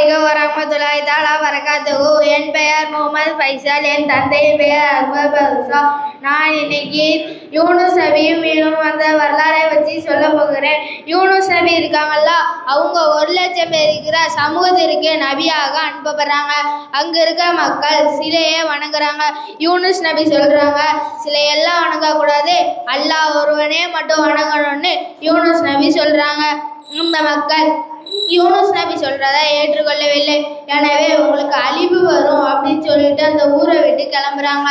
வலைக்கம் வரமத்துலாய் தாலா வரகாத்துஹு என் பெயர் முகமது பைசால் என் தந்தையின் பெயர் அக்பர் பதுசா நான் இன்னைக்கு யூனுஸ் நபியும் மீனும் வந்த வரலாறை வச்சு சொல்ல போகிறேன். யூனுஸ் நபி இருக்காங்கல்ல அவங்க ஒரு லட்சம் பேர் இருக்கிற சமூகத்திற்கு நபியாக அனுப்பப்படுறாங்க. அங்க இருக்க மக்கள் சிலையை வணங்குறாங்க. யூனுஸ் நபி சொல்றாங்க சிலையெல்லாம் வணங்கக்கூடாது. அல்லாஹ் ஒருவனே மட்டும் வணங்கணும்னு யூனுஸ் நபி சொல்றாங்க. இந்த மக்கள் யூனுஸ் நபி சொல்றதை ஏற்றுக்கொள்ளவில்லை. எனவே உங்களுக்கு அழிவு வரும் அப்படின்னு சொல்லிட்டு அந்த ஊரை விட்டு கிளம்புறாங்க.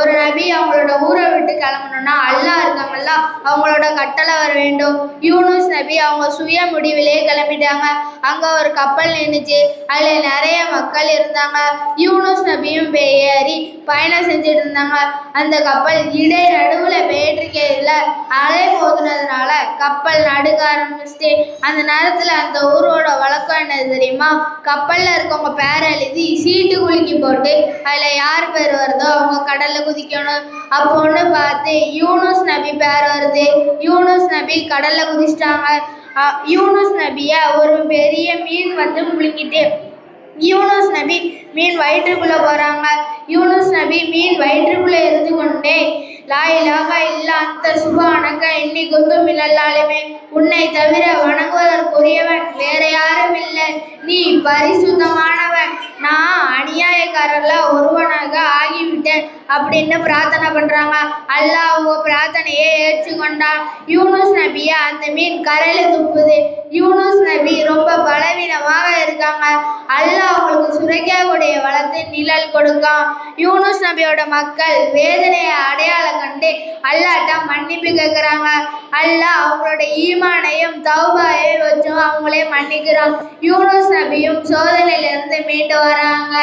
ஒரு நபி அவங்களோட ஊரை விட்டு கிளம்பணும்னா அல்லாஹ் இருக்காங்கல்ல அவங்களோட கட்டளை வர வேண்டும். யூனுஸ் நபி அவங்க சுய முடிவிலே கிளம்பிட்டாங்க. அங்க ஒரு கப்பல் நின்றுச்சு அதுல நிறைய மக்கள் இருந்தாங்க. யூனுஸ் நபியும் ஏறி பயணம் செஞ்சுட்டு இருந்தாங்க. அந்த கப்பல் இடை நடுவுல இல்லை அலை போதுனதுனால கப்பல் நடுங்க ஆரம்பிச்சுட்டு அந்த நேரத்துல அந்த ஊரோட வழக்கம் என்னது தெரியுமா? கப்பல்ல இருக்கவங்க பேர் எழுதி சீட்டு குலுக்கி போட்டு அதுல யார் பேர் வருதோ அவங்க கடல்ல குதிக்கணும். அப்போ ஒன்று பார்த்து யூனுஸ் நபி பேர் வருது. யூனுஸ் நபி கடல்ல குதிச்சிட்டாங்க. யூனுஸ் நபியை ஒரு பெரிய மீன் வந்து முழுங்கிட்டு யூனுஸ் நபி மீன் வயிற்றுக்குள்ள போறாங்க. யூனுஸ் நபி மீன் வயிற்றுக்குள்ளே இருந்து கொண்டே லா இலாஹா இல்லா அந்த சுபானக்க இன்னி குந்தும் மினல்லாலுமே உன்னை தவிர வணங்குவதற்குரியவன் வேற யாரும் இல்லை. நீ பரிசுத்தமானவன். நான் அநியாயக்காரர்ல ஒருவன் அப்படின்னு பிரார்த்தனை பண்றாங்க? அல்லாஹ் அவங்க பிரார்த்தனையை ஏற்றுக்கொண்டா. யூனுஸ் நபியை அந்த மீன் கரையில துப்புது. யூனுஸ் நபி ரொம்ப பலவீனமாக இருக்காங்க. அல்லாஹ் அவங்களுக்கு சுரைக்காவுடைய வளர்த்து நிழல் கொடுக்கான் யூனுஸ் நபியோட மக்கள் வேதனையை அடையாளம் கண்டு அல்லாட்ட மன்னிப்பு கேட்குறாங்க. அல்லாஹ் அவங்களோட ஈமானையும் தௌபாயையும் வச்சும் அவங்களே மன்னிக்கிறான் யூனுஸ் நபியும் சோதனையிலிருந்து மீண்டு வராங்க.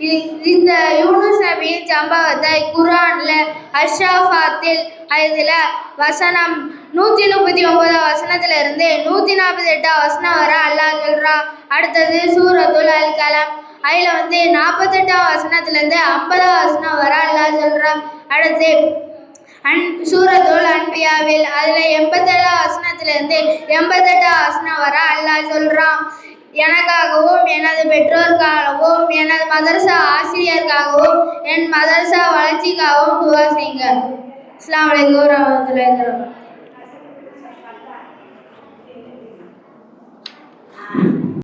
இ- இந்த யூனுஸ் நபியின் சம்பவத்தை குரான்ல அஷாஃபாத்தில் இதில் வசனம் நூற்றி முப்பத்தி ஒன்பது வசனத்துல இருந்து நூற்றி நாற்பத்தி எட்டு வசனம் வர அல்லாஹ் சொல்றான் அடுத்தது சூரத்துல் அல் கலாம் அதில் வந்து நாற்பத்தெட்டாம் வசனத்துலேருந்து ஐம்பதாம் வசனம் வர அல்லாஹ் சொல்றான் அடுத்து அன் சூரத்துல் அன்பியாவில் அதில் எண்பத்தேழாம் வசனத்துலேருந்து எண்பத்தெட்டாம் வசனம் வர அல்லாஹ் சொல்கிறான் எனக்காகவும் எனது பெற்றோருக்காகவும் எனது மதரசா ஆசிரியருக்காகவும் என் மதரசா வளர்ச்சிக்காகவும் துவா செய்யுங்க. அஸ்ஸலாமு அலைக்கும் வரஹ்மத்துல்லாஹி